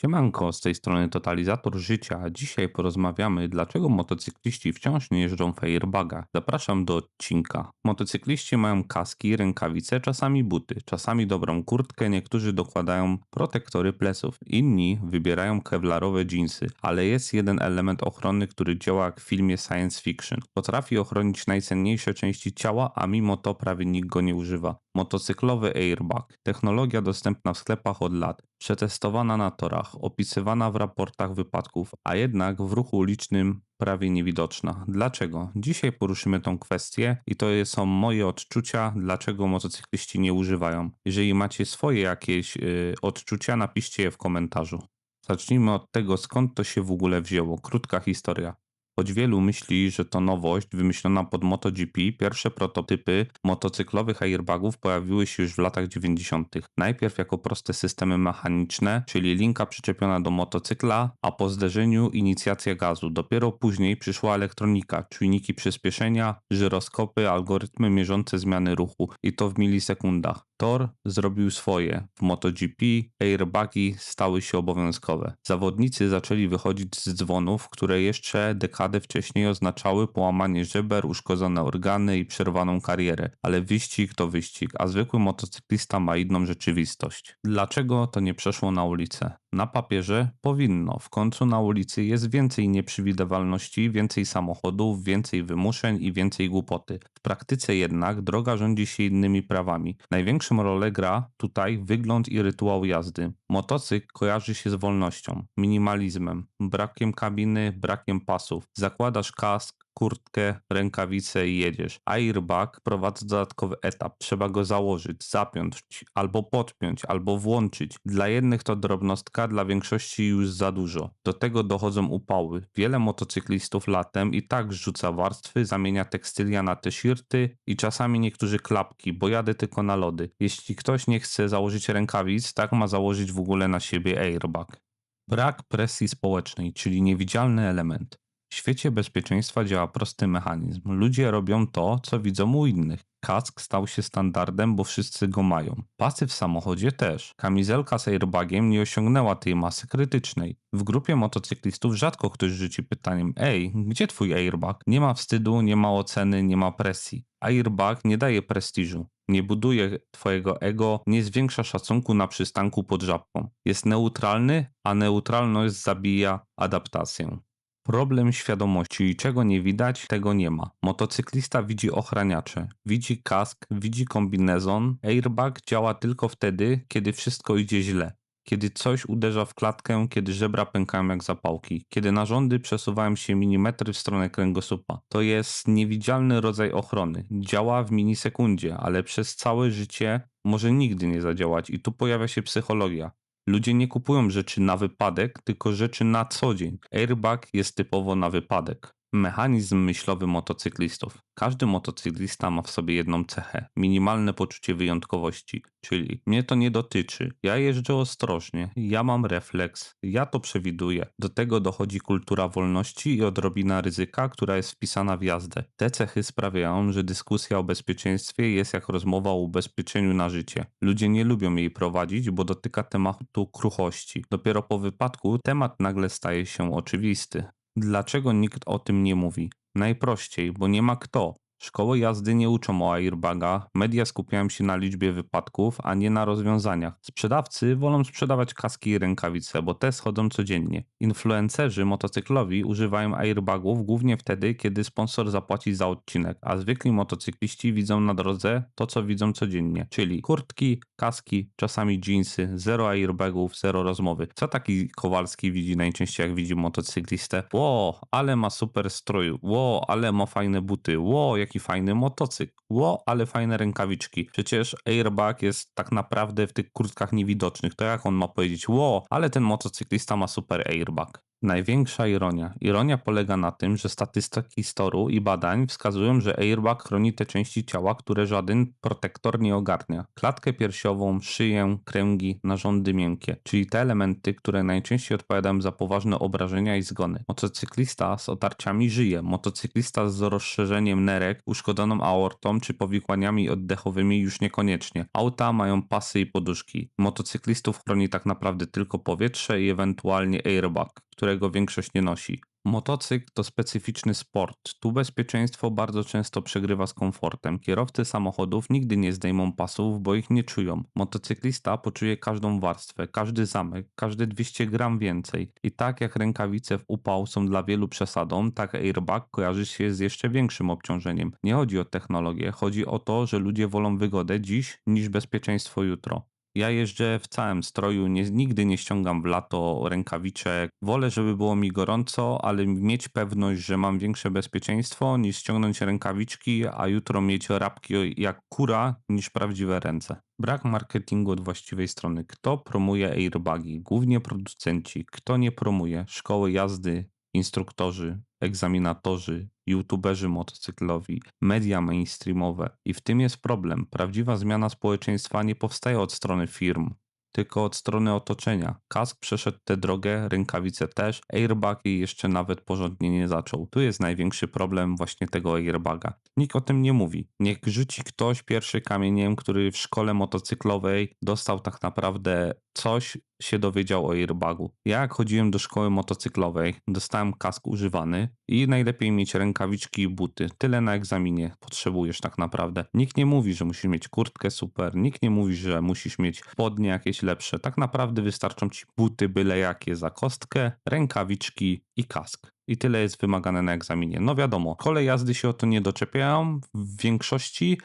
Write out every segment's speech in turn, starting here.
Siemanko, z tej strony Totalizator Życia, dzisiaj porozmawiamy, dlaczego motocykliści wciąż nie jeżdżą w airbagach. Zapraszam do odcinka. Motocykliści mają kaski, rękawice, czasami buty, czasami dobrą kurtkę, niektórzy dokładają protektory pleców, inni wybierają kevlarowe dżinsy, ale jest jeden element ochrony, który działa jak w filmie science fiction. Potrafi ochronić najcenniejsze części ciała, a mimo to prawie nikt go nie używa. Motocyklowy airbag. Technologia dostępna w sklepach od lat. Przetestowana na torach, opisywana w raportach wypadków, a jednak w ruchu ulicznym prawie niewidoczna. Dlaczego? Dzisiaj poruszymy tą kwestię i to są moje odczucia, dlaczego motocykliści nie używają. Jeżeli macie swoje jakieś yy, odczucia, napiszcie je w komentarzu. Zacznijmy od tego, skąd to się w ogóle wzięło. Krótka historia. Choć wielu myśli, że to nowość wymyślona pod MotoGP, pierwsze prototypy motocyklowych airbagów pojawiły się już w latach 90. Najpierw jako proste systemy mechaniczne, czyli linka przyczepiona do motocykla, a po zderzeniu inicjacja gazu. Dopiero później przyszła elektronika, czujniki przyspieszenia, żyroskopy, algorytmy mierzące zmiany ruchu i to w milisekundach. Tor zrobił swoje. W MotoGP airbagi stały się obowiązkowe. Zawodnicy zaczęli wychodzić z dzwonów, które jeszcze dekadę wcześniej oznaczały połamanie żeber, uszkodzone organy i przerwaną karierę. Ale wyścig to wyścig, a zwykły motocyklista ma inną rzeczywistość. Dlaczego to nie przeszło na ulicę? Na papierze powinno. W końcu na ulicy jest więcej nieprzewidywalności, więcej samochodów, więcej wymuszeń i więcej głupoty. W praktyce jednak droga rządzi się innymi prawami. Największą rolę gra tutaj wygląd i rytuał jazdy. Motocykl kojarzy się z wolnością, minimalizmem, brakiem kabiny, brakiem pasów. Zakładasz kask, kurtkę, rękawice i jedziesz. Airbag prowadzi dodatkowy etap. Trzeba go założyć, zapiąć, albo podpiąć, albo włączyć. Dla jednych to drobnostka, dla większości już za dużo. Do tego dochodzą upały. Wiele motocyklistów latem i tak rzuca warstwy, zamienia tekstylia na t-shirty i czasami niektórzy klapki, bo jadę tylko na lody. Jeśli ktoś nie chce założyć rękawic, tak ma założyć w ogóle na siebie airbag. Brak presji społecznej, czyli niewidzialny element. W świecie bezpieczeństwa działa prosty mechanizm. Ludzie robią to, co widzą u innych. Kask stał się standardem, bo wszyscy go mają. Pasy w samochodzie też. Kamizelka z airbagiem nie osiągnęła tej masy krytycznej. W grupie motocyklistów rzadko ktoś rzuci pytaniem: Ej, gdzie twój airbag? Nie ma wstydu, nie ma oceny, nie ma presji. Airbag nie daje prestiżu. Nie buduje twojego ego, nie zwiększa szacunku na przystanku pod żabką. Jest neutralny, a neutralność zabija adaptację. Problem świadomości. Czego nie widać, tego nie ma. Motocyklista widzi ochraniacze, widzi kask, widzi kombinezon. Airbag działa tylko wtedy, kiedy wszystko idzie źle. Kiedy coś uderza w klatkę, kiedy żebra pękają jak zapałki, kiedy narządy przesuwają się milimetry w stronę kręgosłupa. To jest niewidzialny rodzaj ochrony. Działa w minisekundzie, ale przez całe życie może nigdy nie zadziałać i tu pojawia się psychologia. Ludzie nie kupują rzeczy na wypadek, tylko rzeczy na co dzień. Airbag jest typowo na wypadek. Mechanizm myślowy motocyklistów. Każdy motocyklista ma w sobie jedną cechę minimalne poczucie wyjątkowości, czyli mnie to nie dotyczy, ja jeżdżę ostrożnie, ja mam refleks, ja to przewiduję. Do tego dochodzi kultura wolności i odrobina ryzyka, która jest wpisana w jazdę. Te cechy sprawiają, że dyskusja o bezpieczeństwie jest jak rozmowa o ubezpieczeniu na życie. Ludzie nie lubią jej prowadzić, bo dotyka tematu kruchości. Dopiero po wypadku temat nagle staje się oczywisty. Dlaczego nikt o tym nie mówi? Najprościej, bo nie ma kto. Szkoły jazdy nie uczą o airbagach, media skupiają się na liczbie wypadków, a nie na rozwiązaniach. Sprzedawcy wolą sprzedawać kaski i rękawice, bo te schodzą codziennie. Influencerzy motocyklowi używają airbagów głównie wtedy, kiedy sponsor zapłaci za odcinek, a zwykli motocykliści widzą na drodze to, co widzą codziennie, czyli kurtki, kaski, czasami jeansy, zero airbagów, zero rozmowy. Co taki Kowalski widzi najczęściej, jak widzi motocyklistę? Ło, ale ma super strój, ło, ale ma fajne buty, ło, jaki fajny motocykl. Ło, ale fajne rękawiczki. Przecież airbag jest tak naprawdę w tych kurtkach niewidocznych. To jak on ma powiedzieć, ło, ale ten motocyklista ma super airbag. Największa ironia. Ironia polega na tym, że statystyki z toru i badań wskazują, że airbag chroni te części ciała, które żaden protektor nie ogarnia. Klatkę piersiową, szyję, kręgi, narządy miękkie, czyli te elementy, które najczęściej odpowiadają za poważne obrażenia i zgony. Motocyklista z otarciami żyje. Motocyklista z rozszerzeniem nerek, uszkodzoną aortą czy powikłaniami oddechowymi już niekoniecznie. Auta mają pasy i poduszki. Motocyklistów chroni tak naprawdę tylko powietrze i ewentualnie airbag którego większość nie nosi. Motocykl to specyficzny sport. Tu bezpieczeństwo bardzo często przegrywa z komfortem. Kierowcy samochodów nigdy nie zdejmą pasów, bo ich nie czują. Motocyklista poczuje każdą warstwę, każdy zamek, każde 200 gram więcej. I tak jak rękawice w upał są dla wielu przesadą, tak airbag kojarzy się z jeszcze większym obciążeniem. Nie chodzi o technologię, chodzi o to, że ludzie wolą wygodę dziś niż bezpieczeństwo jutro. Ja jeżdżę w całym stroju, nie, nigdy nie ściągam w lato rękawiczek. Wolę, żeby było mi gorąco, ale mieć pewność, że mam większe bezpieczeństwo niż ściągnąć rękawiczki, a jutro mieć rapki jak kura niż prawdziwe ręce. Brak marketingu od właściwej strony. Kto promuje airbagi? Głównie producenci. Kto nie promuje? Szkoły jazdy, instruktorzy, egzaminatorzy, youtuberzy motocyklowi, media mainstreamowe. I w tym jest problem. Prawdziwa zmiana społeczeństwa nie powstaje od strony firm, tylko od strony otoczenia. Kask przeszedł tę drogę, rękawice też, airbag i jeszcze nawet porządnie nie zaczął. Tu jest największy problem właśnie tego airbaga. Nikt o tym nie mówi. Niech rzuci ktoś pierwszy kamieniem, który w szkole motocyklowej dostał tak naprawdę coś, się dowiedział o airbagu. Ja jak chodziłem do szkoły motocyklowej, dostałem kask używany i najlepiej mieć rękawiczki i buty. Tyle na egzaminie potrzebujesz tak naprawdę. Nikt nie mówi, że musisz mieć kurtkę super, nikt nie mówi, że musisz mieć spodnie jakieś lepsze. Tak naprawdę wystarczą ci buty byle jakie za kostkę, rękawiczki i kask i tyle jest wymagane na egzaminie. No wiadomo, kole jazdy się o to nie doczepiają w większości,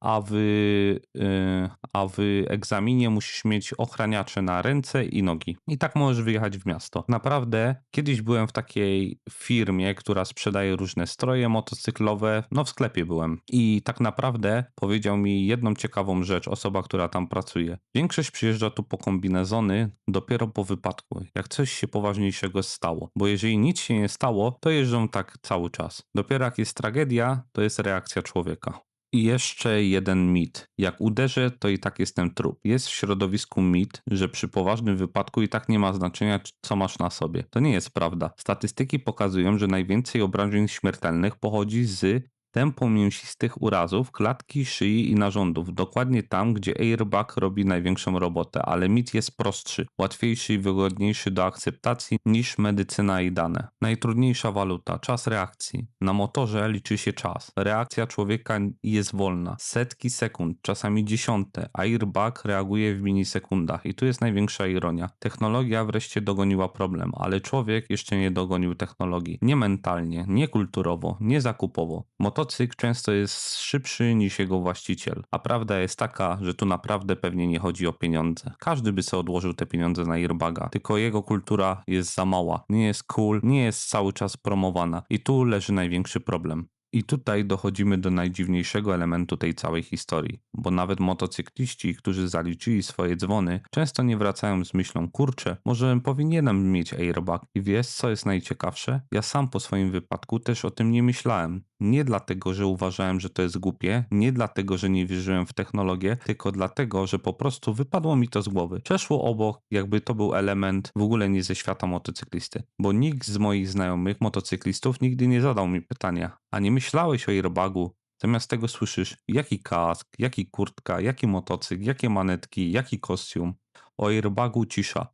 a w, y, a w egzaminie musisz mieć ochraniacze na ręce i nogi. I tak możesz wyjechać w miasto. Naprawdę, kiedyś byłem w takiej firmie, która sprzedaje różne stroje motocyklowe. No, w sklepie byłem. I tak naprawdę powiedział mi jedną ciekawą rzecz osoba, która tam pracuje. Większość przyjeżdża tu po kombinezony dopiero po wypadku, jak coś się poważniejszego stało. Bo jeżeli nic się nie stało, to jeżdżą tak cały czas. Dopiero jak jest tragedia, to jest reakcja człowieka. I jeszcze jeden mit. Jak uderzę, to i tak jestem trup. Jest w środowisku mit, że przy poważnym wypadku i tak nie ma znaczenia, co masz na sobie. To nie jest prawda. Statystyki pokazują, że najwięcej obrażeń śmiertelnych pochodzi z Tempo mięsistych urazów, klatki, szyi i narządów, dokładnie tam, gdzie airbag robi największą robotę, ale mit jest prostszy, łatwiejszy i wygodniejszy do akceptacji niż medycyna i dane. Najtrudniejsza waluta, czas reakcji. Na motorze liczy się czas. Reakcja człowieka jest wolna. Setki sekund, czasami dziesiąte, a airbag reaguje w milisekundach i tu jest największa ironia. Technologia wreszcie dogoniła problem, ale człowiek jeszcze nie dogonił technologii. Nie mentalnie, nie kulturowo, nie zakupowo. Motor motocykl często jest szybszy niż jego właściciel. A prawda jest taka, że tu naprawdę pewnie nie chodzi o pieniądze. Każdy by sobie odłożył te pieniądze na airbaga, tylko jego kultura jest za mała. Nie jest cool, nie jest cały czas promowana. I tu leży największy problem. I tutaj dochodzimy do najdziwniejszego elementu tej całej historii, bo nawet motocykliści, którzy zaliczyli swoje dzwony, często nie wracają z myślą, kurczę, może powinienem mieć airbag. I wiesz, co jest najciekawsze? Ja sam po swoim wypadku też o tym nie myślałem. Nie dlatego, że uważałem, że to jest głupie, nie dlatego, że nie wierzyłem w technologię, tylko dlatego, że po prostu wypadło mi to z głowy. Przeszło obok, jakby to był element w ogóle nie ze świata motocyklisty, bo nikt z moich znajomych motocyklistów nigdy nie zadał mi pytania, a nie myślałeś o airbagu, Zamiast tego słyszysz, jaki kask, jaki kurtka, jaki motocykl, jakie manetki, jaki kostium. O airbagu cisza.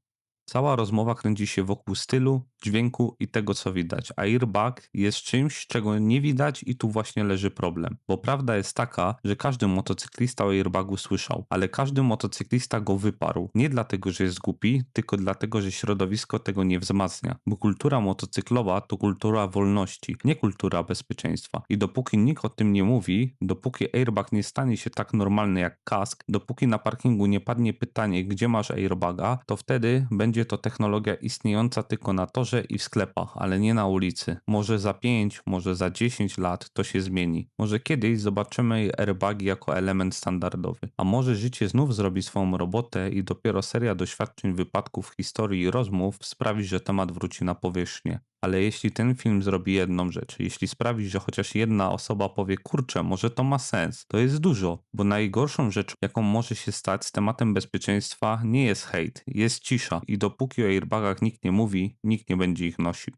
Cała rozmowa kręci się wokół stylu, dźwięku i tego, co widać. A airbag jest czymś, czego nie widać i tu właśnie leży problem. Bo prawda jest taka, że każdy motocyklista o airbagu słyszał, ale każdy motocyklista go wyparł. Nie dlatego, że jest głupi, tylko dlatego, że środowisko tego nie wzmacnia. Bo kultura motocyklowa to kultura wolności, nie kultura bezpieczeństwa. I dopóki nikt o tym nie mówi, dopóki airbag nie stanie się tak normalny jak kask, dopóki na parkingu nie padnie pytanie, gdzie masz airbaga, to wtedy będzie będzie to technologia istniejąca tylko na torze i w sklepach, ale nie na ulicy. Może za 5, może za 10 lat to się zmieni. Może kiedyś zobaczymy airbagi jako element standardowy. A może życie znów zrobi swoją robotę i dopiero seria doświadczeń, wypadków, historii i rozmów sprawi, że temat wróci na powierzchnię. Ale jeśli ten film zrobi jedną rzecz, jeśli sprawi, że chociaż jedna osoba powie, kurczę, może to ma sens, to jest dużo, bo najgorszą rzecz, jaką może się stać z tematem bezpieczeństwa, nie jest hejt, jest cisza i dopóki o airbagach nikt nie mówi, nikt nie będzie ich nosił.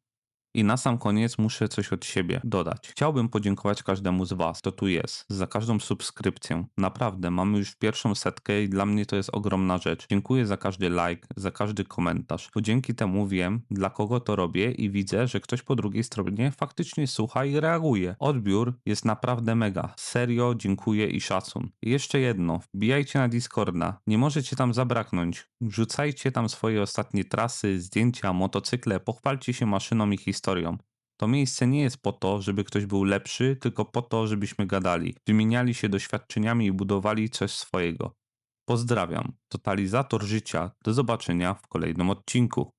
I na sam koniec muszę coś od siebie dodać. Chciałbym podziękować każdemu z Was, kto tu jest, za każdą subskrypcję. Naprawdę, mamy już pierwszą setkę i dla mnie to jest ogromna rzecz. Dziękuję za każdy like, za każdy komentarz, bo dzięki temu wiem, dla kogo to robię i widzę, że ktoś po drugiej stronie faktycznie słucha i reaguje. Odbiór jest naprawdę mega. Serio, dziękuję i szacun. I jeszcze jedno, wbijajcie na Discorda, nie możecie tam zabraknąć. Wrzucajcie tam swoje ostatnie trasy, zdjęcia, motocykle, pochwalcie się maszyną i historią. To miejsce nie jest po to, żeby ktoś był lepszy, tylko po to, żebyśmy gadali, wymieniali się doświadczeniami i budowali coś swojego. Pozdrawiam. Totalizator życia. Do zobaczenia w kolejnym odcinku.